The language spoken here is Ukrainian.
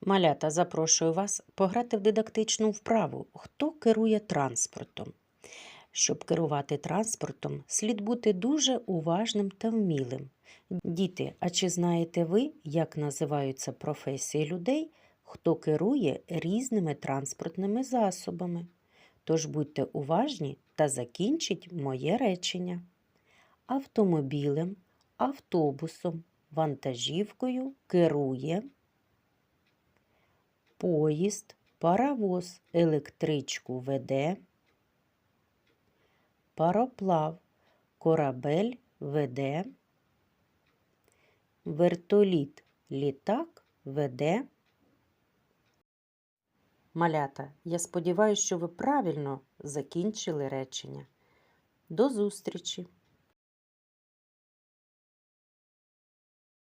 Малята, запрошую вас пограти в дидактичну вправу. Хто керує транспортом? Щоб керувати транспортом, слід бути дуже уважним та вмілим. Діти, а чи знаєте ви, як називаються професії людей, хто керує різними транспортними засобами? Тож будьте уважні та закінчіть моє речення. Автомобілем, автобусом, вантажівкою керує поїзд, паровоз, електричку веде, пароплав, корабель веде, вертоліт, літак веде. Малята, я сподіваюся, що ви правильно закінчили речення. До зустрічі!